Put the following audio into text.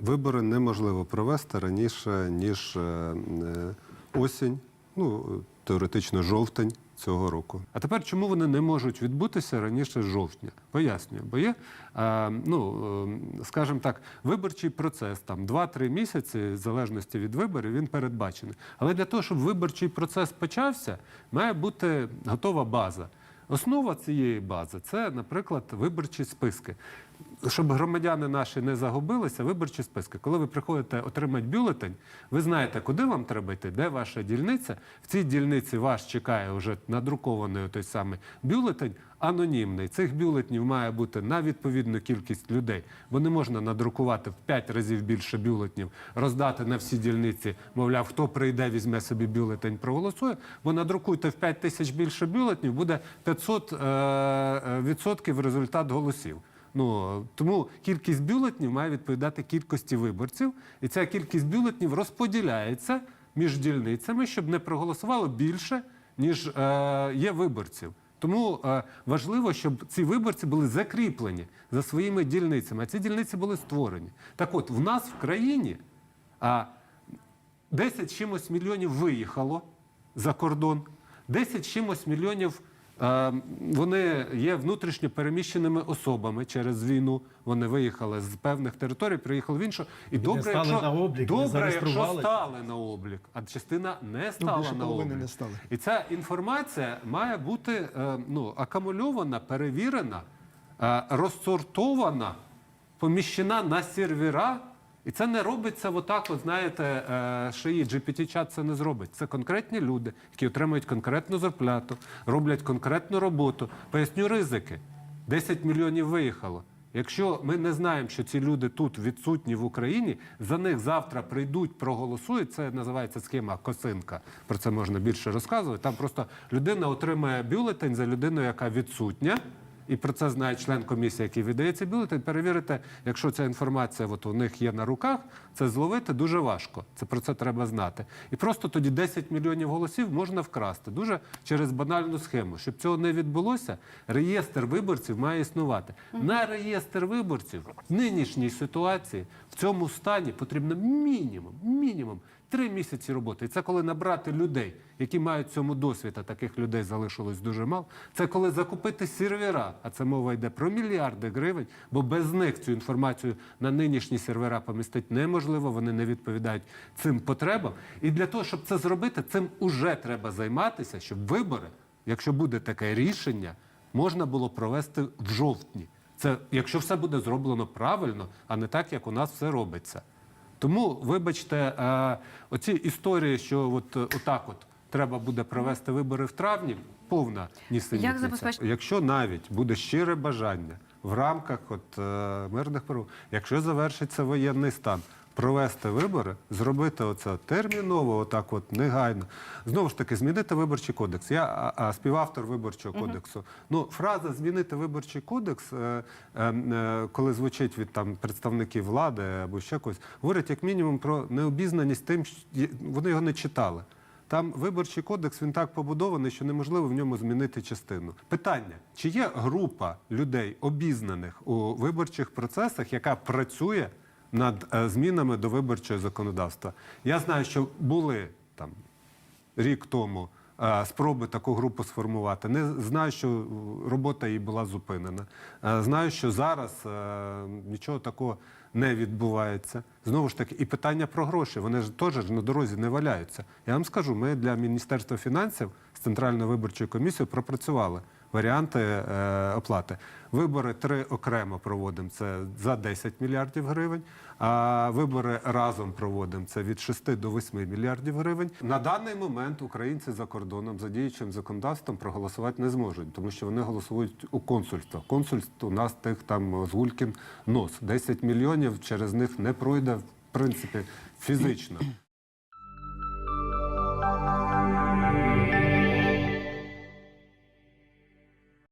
Вибори неможливо провести раніше, ніж е, е, осінь, ну теоретично жовтень цього року. А тепер чому вони не можуть відбутися раніше жовтня? Пояснюю, бо є, е, ну скажімо так, виборчий процес там 2-3 місяці, в залежності від виборів, він передбачений. Але для того, щоб виборчий процес почався, має бути готова база. Основа цієї бази це, наприклад, виборчі списки. Щоб громадяни наші не загубилися, виборчі списки. Коли ви приходите отримати бюлетень, ви знаєте, куди вам треба йти, де ваша дільниця. В цій дільниці вас чекає вже надрукований той самий бюлетень, анонімний. Цих бюлетнів має бути на відповідну кількість людей, бо не можна надрукувати в 5 разів більше бюлетнів, роздати на всі дільниці, мовляв, хто прийде, візьме собі бюлетень, проголосує. Бо надрукуйте в 5 тисяч більше бюлетнів, буде 500 е, е, відсотків результат голосів. Ну тому кількість бюлетнів має відповідати кількості виборців, і ця кількість бюлетнів розподіляється між дільницями, щоб не проголосувало більше, ніж е, є виборців. Тому е, важливо, щоб ці виборці були закріплені за своїми дільницями, а ці дільниці були створені. Так от, в нас в країні а, 10 чимось мільйонів виїхало за кордон, 10 чимось мільйонів вони є внутрішньо переміщеними особами через війну. Вони виїхали з певних територій, приїхали в іншу. І, добре, стали якщо, на облік, добре, якщо стали на облік, а частина не стала більше на облік. не стали. І ця інформація має бути е, ну, акумульована, перевірена, е, розсортована, поміщена на сервера. І це не робиться отак, от знаєте, е, шиї. GPT-чат це не зробить. Це конкретні люди, які отримують конкретну зарплату, роблять конкретну роботу. Поясню ризики. 10 мільйонів виїхало. Якщо ми не знаємо, що ці люди тут відсутні в Україні, за них завтра прийдуть, проголосують. Це називається схема косинка. Про це можна більше розказувати. Там просто людина отримає бюлетень за людину, яка відсутня. І про це знає член комісії, який видає цей бюлетень. Перевірити, якщо ця інформація от у них є на руках, це зловити дуже важко. Це про це треба знати. І просто тоді 10 мільйонів голосів можна вкрасти дуже через банальну схему. Щоб цього не відбулося, реєстр виборців має існувати. На реєстр виборців в нинішній ситуації в цьому стані потрібно мінімум, мінімум три місяці роботи. Це коли набрати людей, які мають цьому досвід, а таких людей залишилось дуже мало. Це коли закупити сервера, а це мова йде про мільярди гривень, бо без них цю інформацію на нинішні сервера помістити неможливо, вони не відповідають цим потребам. І для того, щоб це зробити, цим уже треба займатися, щоб вибори, якщо буде таке рішення, можна було провести в жовтні. Це якщо все буде зроблено правильно, а не так, як у нас все робиться. Тому, вибачте, е, оці історії, що от е, отак от треба буде провести вибори в травні, повна нісенітниця. Як забезпечити- Якщо навіть буде щире бажання в рамках от, е, мирних перемог, якщо завершиться воєнний стан, провести вибори, зробити оце терміново, отак от негайно. Знову ж таки, змінити виборчий кодекс. Я а, а, співавтор виборчого кодексу. Ну, фраза змінити виборчий кодекс, е, е, е, коли звучить від там представників влади або ще когось, говорить як мінімум про необізнаність тим, що вони його не читали. Там виборчий кодекс він так побудований, що неможливо в ньому змінити частину. Питання: чи є група людей обізнаних у виборчих процесах, яка працює над е, змінами до виборчого законодавства? Я знаю, що були там рік тому е, спроби таку групу сформувати. Не знаю, що робота її була зупинена. Е, Знаю, що зараз нічого такого не відбувається. Знову ж таки, і питання про гроші. Вони ж теж на дорозі не валяються. Я вам скажу, ми для Міністерства фінансів з Центральною виборчою комісією пропрацювали варіанти е, оплати. Вибори три окремо проводимо. Це за 10 мільярдів гривень. А вибори разом проводимо це від 6 до 8 мільярдів гривень. На даний момент українці за кордоном за діючим законодавством проголосувати не зможуть, тому що вони голосують у консульствах. Консульств у нас тих там з Гулькін нос. 10 мільйонів через них не пройде в принципі фізично.